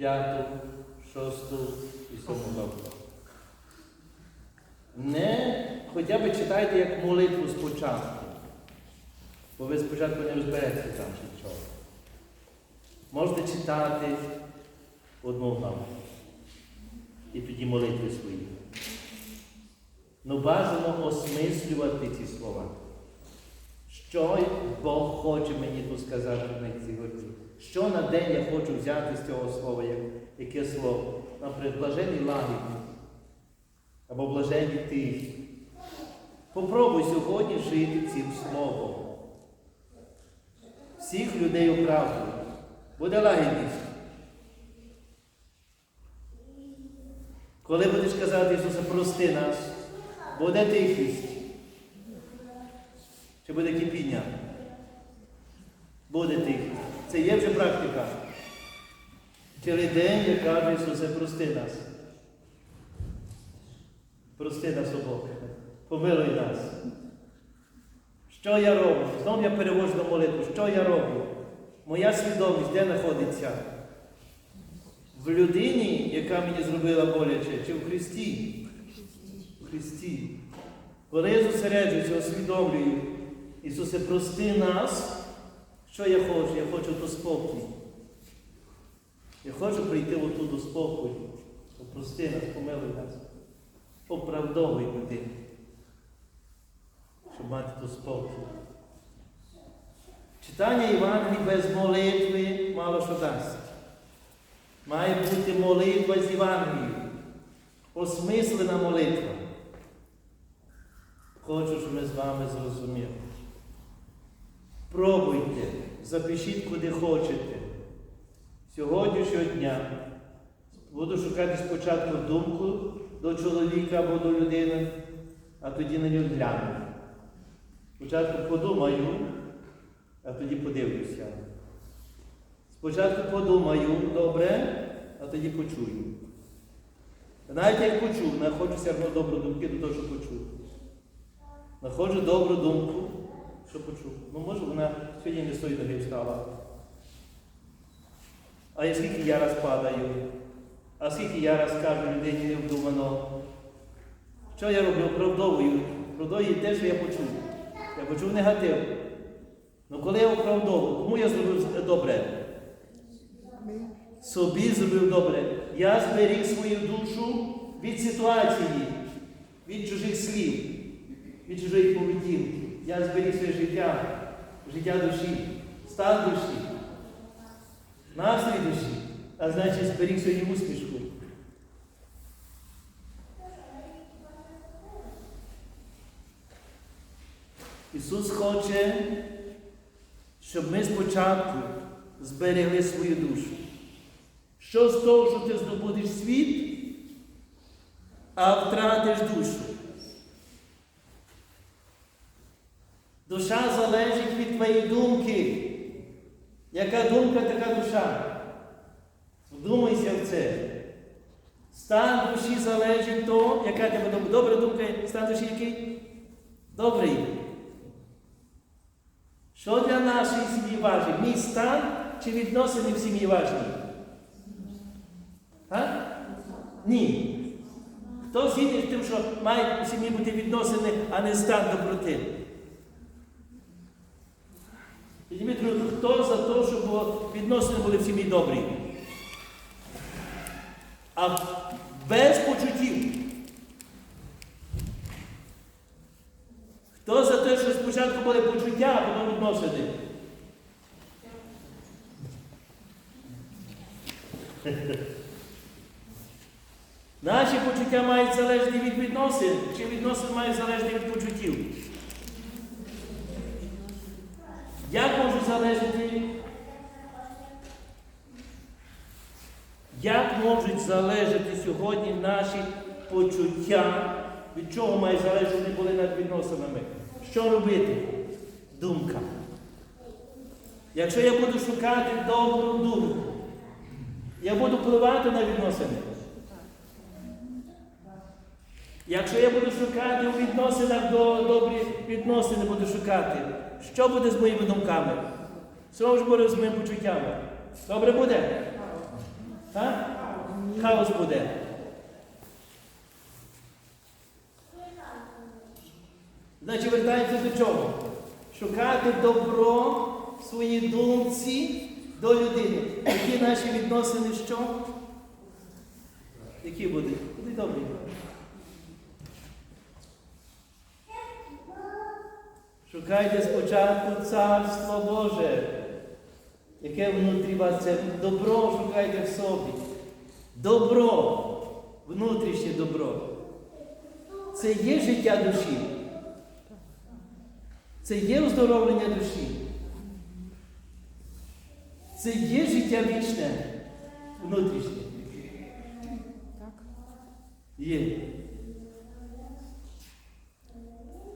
п'яту, шосту і сьому главу. Не хоча б читайте як молитву спочатку, бо ви спочатку не розберетеся там чи чого. Можете читати одну главу і тоді молитви свої. Ну бажано осмислювати ці слова. Що Бог хоче мені тут сказати на сьогодні? Що на день я хочу взяти з цього слова? Яке слово? Наприклад, блажені лагідні або блажені тихі. Попробуй сьогодні жити цим словом. Всіх людей оправдує. Буде лагідність. Коли будеш казати Ісусе, прости нас, буде тихість. Чи буде кипіння? Буде тихість. Це є вже практика. Цілий день я кажу Ісусе, прости нас. Прости нас обох. Помилуй нас. Що я роблю? Знову я перевожу на молитву. Що я роблю? Моя свідомість де знаходиться? В людині, яка мені зробила боляче, чи в Христі? В Христі. Коли я зосереджуюся, усвідомлюю, Ісусе, прости нас, що я хочу? Я хочу до спокій. Я хочу прийти оту до спокою. Нас, помилуй нас. Оправдовуй мене, щоб мати до спокій. Читання Євангелії без молитви мало що дасть. Має бути молитва з Євангелією. Осмислена молитва. Хочу, щоб ми з вами зрозуміли. Пробуйте, запишіть куди хочете. Сьогоднішнього дня буду шукати спочатку думку до чоловіка або до людини, а тоді на нього гляну. Спочатку подумаю, а тоді подивлюся. Спочатку подумаю добре, а тоді почую. Навіть як почув, знаходжу все одно добру думки до того, що почув. Знаходжу добру думку, що почув. Ну, може, вона сьогодні не з тої ноги встала. А я скільки я раз падаю, а скільки я раз кажу людині невдумано. Що я роблю? Оправдовую. Оправдовую те, що я почув. Я почув негатив. Ну коли я оправдовую, кому я зробив добре? Собі зробив добре. Я зберіг свою душу від ситуації, від чужих слів, від чужої поведінки. Я зберіг своє життя, життя душі, стан душі, настрій душі, а значить зберіг свою усмішку. Ісус хоче, щоб ми спочатку зберегли свою душу. Що з того, що ти здобудеш світ, а втратиш душу? Душа залежить думки. Яка думка, така душа? Вдумайся в це. Стан душі залежить того, яка тебе думка. Добра думка, стан душі який? Добрий. Що для нашої сім'ї важить? Мій стан чи відносини в сім'ї важні? А? Ні. Хто згідний з тим, що мають у сім'ї бути відносини, а не стан доброти? Підніміть руку, хто за те, щоб відносини були в сім'ї добрі? А без почуттів. Хто за те, що спочатку були почуття, а потім відносини? Наші почуття мають залежати від відносин, чи відносини мають залежати від почуттів? Як можуть залежати? Як можуть залежати сьогодні наші почуття? Від чого має залежати були над відносинами? Що робити? Думка. Якщо я буду шукати добру думку, я буду впливати на відносини. Якщо я буду шукати у відносинах до добрі відносини, буду шукати, що буде з моїми думками? Що ж буде з моїми почуттями? Добре буде? Так? хаос буде. Значить, вертаємося до чого? Шукати добро в своїй думці до людини. Які наші відносини що? Які будуть? Будуть добрі. Шукайте спочатку Царство Боже, яке внутрі вас це добро шукайте в собі. Добро, внутрішнє добро. Це є життя душі. Це є оздоровлення душі. Це є життя вічне, внутрішнє. Є.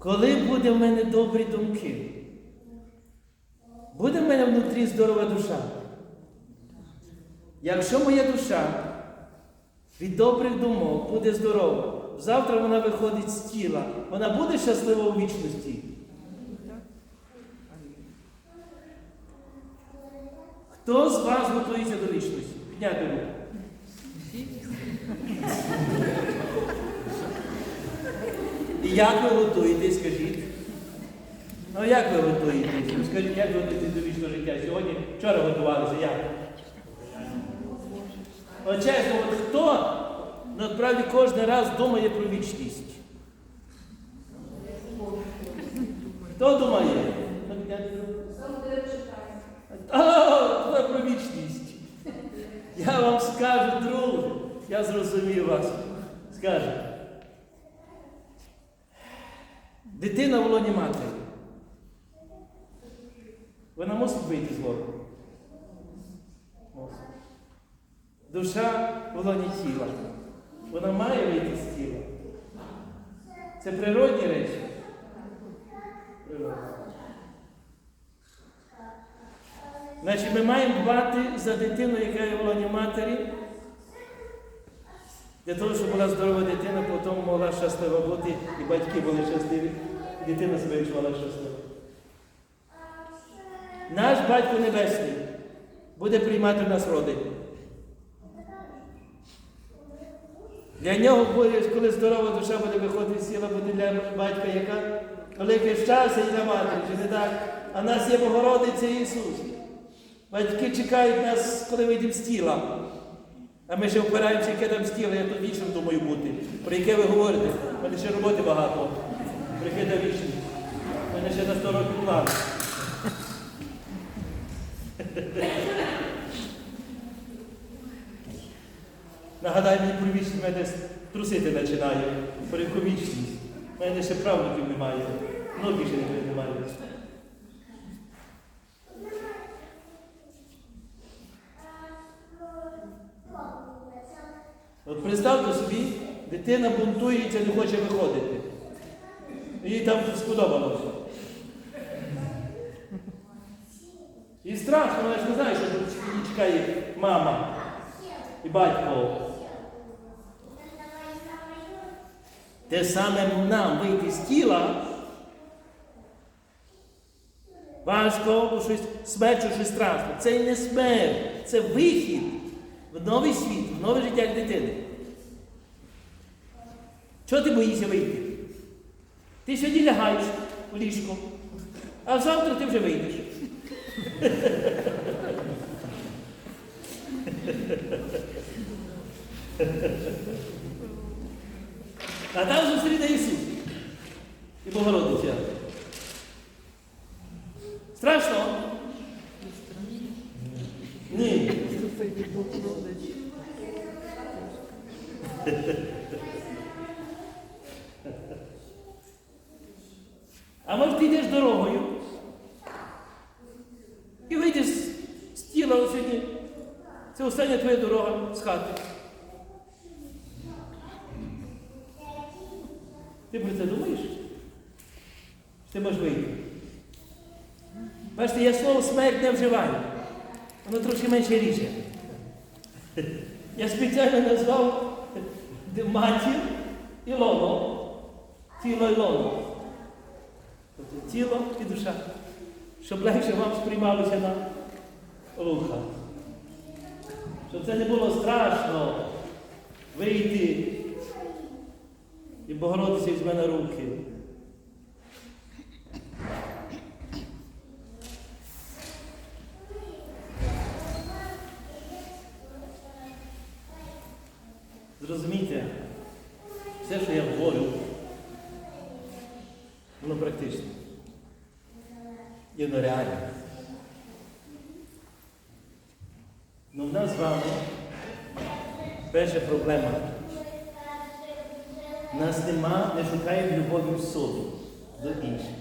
Коли буде в мене добрі думки, буде в мене внутрі здорова душа. Якщо моя душа від добрих думок буде здорова, завтра вона виходить з тіла, вона буде щаслива у вічності. Хто з вас готується до вічності? Підняти руку. І як ви готуєтесь, скажіть? Ну як ви готуєтесь? Ну, Скажіть, як ви готуєтесь до вічного життя? Сьогодні, вчора готувалися, як? От чесно, от хто насправді кожен раз думає про вічність? Хто думає? Це про вічність. Я вам скажу, друже, я зрозумів вас. Скажу. Дитина в лоні матері. Вона мусить вийти з лону. Душа в лоні тіла. Вона має вийти з тіла. Це природні речі. Природні. Значить, ми маємо дбати за дитину, яка є в лоні матері, для того, щоб була здорова дитина, потім могла щаслива бути, і батьки були щасливі, дитина себе відчувала щасливо. Наш батько Небесний буде приймати нас роди. Для нього буде, коли здорова душа буде виходити сіла, буде для батька яка велике щастя і для матері, чи не так? А нас є Богородиця Ісус. Батьки чекають нас, коли вийдемо з тіла. А ми ще впираємося, яке там з тіла, я тут вічним думаю бути. Про яке ви говорите? У мене ще роботи багато. Та вічність. У мене ще на 100 років план. Нагадай мені про вічність, мене трусити починає. Про яку вічність. У мене ще правнуків немає. Внуків ще немає. От представте собі, дитина бунтується, не хоче виходити. Їй там сподобалося. І страшно, вона ж не знає, що тут чекає мама і батько. Те саме нам вийти з тіла. Важко, бо щось смерть, щось страшно. Це не смерть, це вихід в новий світ, в нове життя як дитини. Чого ти боїшся вийти? Ти сьогодні лягаєш у ліжко, а завтра ти вже вийдеш. А там зустріне Ісус і Богородиця. Страшно? Ні. А може ти йдеш дорогою і вийдеш з- тіла сьогодні. Це остання твоя дорога з хати. Ти про це думаєш? Ти можеш вийти. Бачите, я слово смерть не вживаю. Воно трошки менше ріже. Я спеціально назвав матір і лоно. Тіло і лоно. Тобто тіло і душа. Щоб легше вам сприймалося на вуха. Щоб це не було страшно. вийти і Богородиця візьме на руки. Зрозумійте, все, що я говорю, воно практично. І воно реально. Ну, в нас з вами перша проблема. Нас нема, не шукає любові в собі до інших.